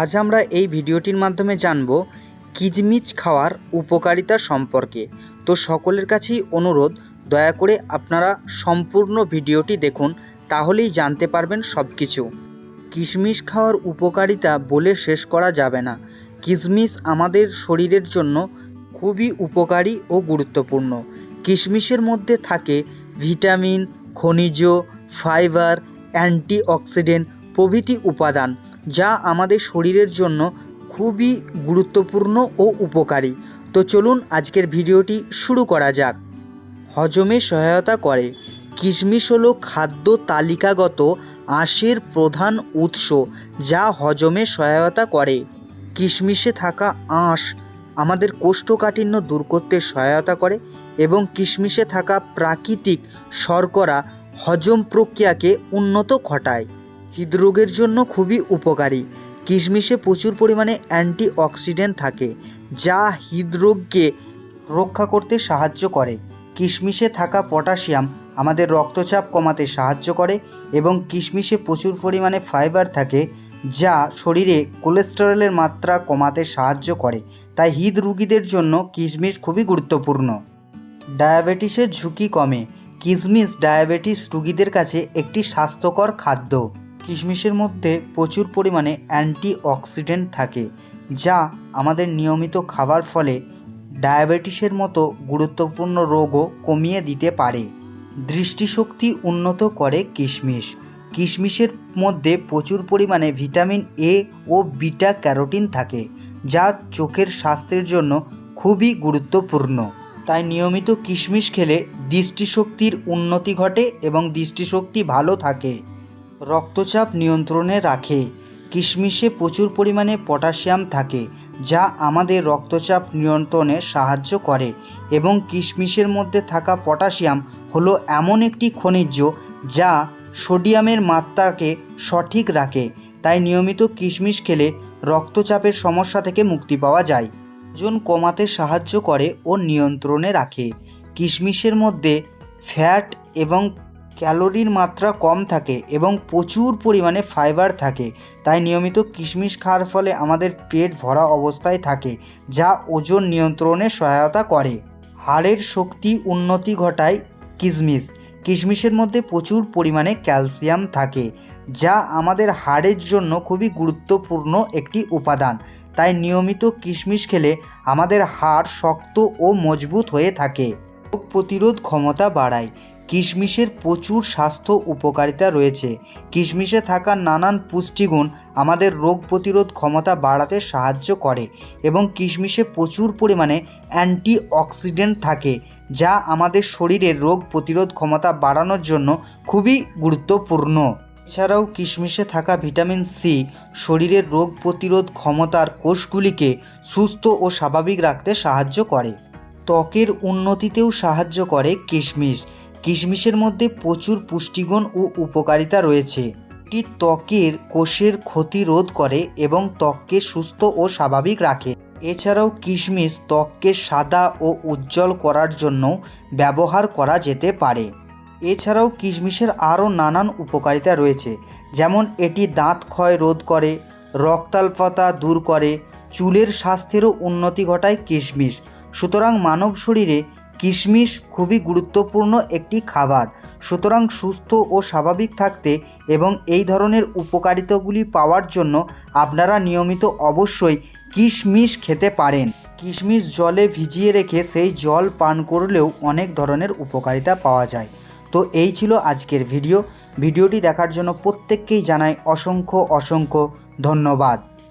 আজ আমরা এই ভিডিওটির মাধ্যমে জানব কিচমিচ খাওয়ার উপকারিতা সম্পর্কে। তো সকলের কাছেই অনুরোধ, দয়া করে আপনারা সম্পূর্ণ ভিডিওটি দেখুন, তাহলেই জানতে পারবেন সব কিছু কিশমিশ খাওয়ার উপকারিতা বলে শেষ করা যাবে না। কিশমিশ আমাদের শরীরের জন্য খুবই উপকারী ও গুরুত্বপূর্ণ। কিশমিশের মধ্যে থাকে ভিটামিন, খনিজ, ফাইবার, অ্যান্টিঅক্সিডেন্ট প্রভৃতি উপাদান। যা আমাদের শরীরের জন্য খুবই গুরুত্বপূর্ণ ও উপকারী। তো চলুন আজকের ভিডিওটি শুরু করা যাক। হজমে সহায়তা করে। কিশমিশ হলো খাদ্য তালিকাগত আঁশের প্রধান উৎস যা হজমে সহায়তা করে। কিশমিশে থাকা আঁশ আমাদের কোষ্ঠকাঠিন্য দূর করতে সহায়তা করে এবং কিশমিশে থাকা প্রাকৃতিক শর্করা হজম প্রক্রিয়াকে উন্নত ঘটায়। হৃদরোগের জন্য খুবই উপকারী। কিশমিশে প্রচুর পরিমাণে অ্যান্টিঅক্সিডেন্ট থাকে, যা হৃদরোগকে রক্ষা করতে সাহায্য করে। কিশমিশে থাকা পটাশিয়াম আমাদের রক্তচাপ কমাতে সাহায্য করে এবং কিশমিশে প্রচুর পরিমাণে ফাইবার থাকে, যা শরীরে কোলেস্টেরলের মাত্রা কমাতে সাহায্য করে। তাই হৃদরোগীদের জন্য কিশমিশ খুবই গুরুত্বপূর্ণ। ডায়াবেটিসের ঝুঁকি কমে। কিশমিশ ডায়াবেটিস রোগীদের কাছে একটি স্বাস্থ্যকর খাদ্য। কিশমিশের মধ্যে প্রচুর পরিমাণে অ্যান্টিঅক্সিডেন্ট থাকে, যা আমাদের নিয়মিত খাবার ফলে ডায়াবেটিসের মতো গুরুত্বপূর্ণ রোগও কমিয়ে দিতে পারে। দৃষ্টিশক্তি উন্নত করে কিশমিশ। কিশমিশের মধ্যে প্রচুর পরিমাণে ভিটামিন এ ও বিটা ক্যারোটিন থাকে, যা চোখের স্বাস্থ্যের জন্য খুবই গুরুত্বপূর্ণ। তাই নিয়মিত কিশমিশ খেলে দৃষ্টিশক্তির উন্নতি ঘটে এবং দৃষ্টিশক্তি ভালো থাকে। রক্তচাপ নিয়ন্ত্রণে রাখে। কিশমিশে প্রচুর পরিমাণে পটাশিয়াম থাকে, যা আমাদের রক্তচাপ নিয়ন্ত্রণে সাহায্য করে এবং কিশমিশের মধ্যে থাকা পটাশিয়াম হলো এমন একটি খনিজ যা সোডিয়ামের মাত্রাকে সঠিক রাখে, তাই নিয়মিত কিশমিশ খেলে রক্তচাপের সমস্যা থেকে মুক্তি পাওয়া যায়। ওজন কমাতে সাহায্য করে ও নিয়ন্ত্রণে রাখে। কিশমিশের মধ্যে ফ্যাট এবং ক্যালোরির মাত্রা কম থাকে এবং প্রচুর পরিমাণে ফাইবার থাকে। তাই নিয়মিত কিশমিশ খাওয়ার ফলে আমাদের পেট ভরা অবস্থায় থাকে, যা ওজন নিয়ন্ত্রণে সহায়তা করে। হাড়ের শক্তি উন্নতি ঘটায় কিশমিশ। কিশমিশের মধ্যে প্রচুর পরিমাণে ক্যালসিয়াম থাকে, যা আমাদের হাড়ের জন্য খুবই গুরুত্বপূর্ণ একটি উপাদান। তাই নিয়মিত কিশমিশ খেলে আমাদের হাড় শক্ত ও মজবুত হয়ে থাকে। রোগ প্রতিরোধ ক্ষমতা বাড়ায়। কিশমিশের প্রচুর স্বাস্থ্য উপকারিতা রয়েছে। কিশমিশে থাকা নানান পুষ্টিগুণ আমাদের রোগ প্রতিরোধ ক্ষমতা বাড়াতে সাহায্য করে এবং কিশমিশে প্রচুর পরিমাণে অ্যান্টি অক্সিডেন্ট থাকে, যা আমাদের শরীরের রোগ প্রতিরোধ ক্ষমতা বাড়ানোর জন্য খুবই গুরুত্বপূর্ণ। এছাড়াও কিশমিশে থাকা ভিটামিন সি শরীরের রোগ প্রতিরোধ ক্ষমতার কোষগুলিকে সুস্থ ও স্বাভাবিক রাখতে সাহায্য করে। ত্বকের উন্নতিতেও সাহায্য করে কিশমিশ। কিশমিশের মধ্যে প্রচুর পুষ্টিগুণ ও উপকারিতা রয়েছে। এটি ত্বকের কোষের ক্ষতি রোধ করে এবং ত্বককে সুস্থ ও স্বাভাবিক রাখে। এছাড়াও কিশমিশ ত্বককে সাদা ও উজ্জ্বল করার জন্য ব্যবহার করা যেতে পারে। এছাড়াও কিশমিশের আরও নানান উপকারিতা রয়েছে, যেমন এটি দাঁত ক্ষয় রোধ করে, রক্তাল্পতা দূর করে, চুলের স্বাস্থ্যেরও উন্নতি ঘটায় কিশমিশ। সুতরাং মানব শরীরে কিশমিশ খুবই গুরুত্বপূর্ণ একটি খাবার। সুতরাং সুস্থ ও স্বাভাবিক থাকতে এবং এই ধরনের উপকারিতাগুলি পাওয়ার জন্য আপনারা নিয়মিত অবশ্যই কিশমিশ খেতে পারেন। কিশমিশ জলে ভিজিয়ে রেখে সেই জল পান করলেও অনেক ধরনের উপকারিতা পাওয়া যায়। তো এই ছিল আজকের ভিডিও। ভিডিওটি দেখার জন্য প্রত্যেককেই জানাই অসংখ্য অসংখ্য ধন্যবাদ।